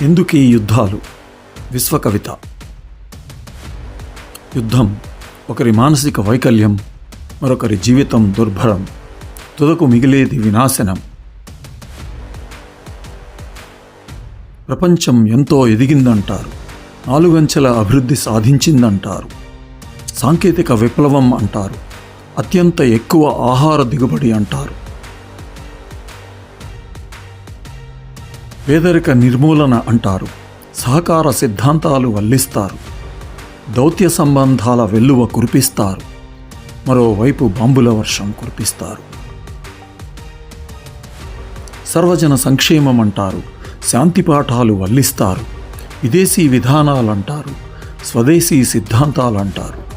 ఎందుకు ఈ యుద్ధాలు? విశ్వకవిత. యుద్ధం ఒకరి మానసిక వైకల్యం మరొకరి జీవితం దుర్భరం. తుదకు మిగిలేది వినాశనం. ప్రపంచం ఎంతో ఎదిగిందంటారు. నాలుగంచెల అభివృద్ధి సాధించిందంటారు. సాంకేతిక విప్లవం అంటారు. అత్యంత ఎక్కువ ఆహార దిగుబడి అంటారు. పేదరిక నిర్మూలన అంటారు. సహకార సిద్ధాంతాలు వల్లిస్తారు. దౌత్య సంబంధాల వెల్లువ కురిపిస్తారు. మరోవైపు బాంబుల వర్షం కురిపిస్తారు. సర్వజన సంక్షేమం అంటారు శాంతి పాఠాలు వల్లిస్తారు. విదేశీ విధానాలంటారు. స్వదేశీ సిద్ధాంతాలంటారు.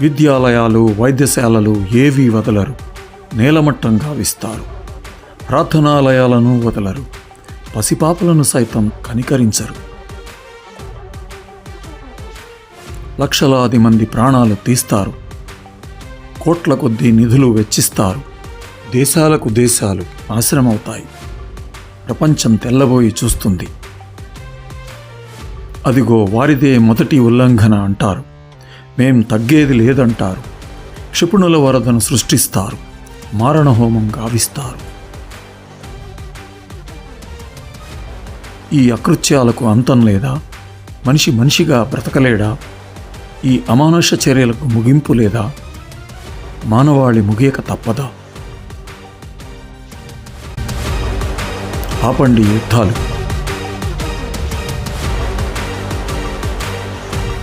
విద్యాలయాలు వైద్యశాలలు ఏవీ వదలరు. నేలమట్టం గావిస్తారు. ప్రార్థనాలయాలను వదలరు. పసిపాపలను సైతం కనికరించరు. లక్షలాది మంది ప్రాణాలు తీస్తారు. కోట్ల కొద్దీ నిధులు వెచ్చిస్తారు. దేశాలకు దేశాలు నాశనమవుతాయి ప్రపంచం తెల్లబోయి చూస్తుంది. అదిగో వారిదే మొదటి ఉల్లంఘన అంటారు. మేం తగ్గేది లేదంటారు. క్షిపణుల వరదను సృష్టిస్తారు. మారణహోమం గావిస్తారు. ఈ అకృత్యాలకు అంతం లేదా? మనిషి మనిషిగా బ్రతకలేడా? ఈ అమానుష చర్యలకు ముగింపు లేదా? మానవాళి ముగియక తప్పదా? ఆపండి యుద్ధాలు.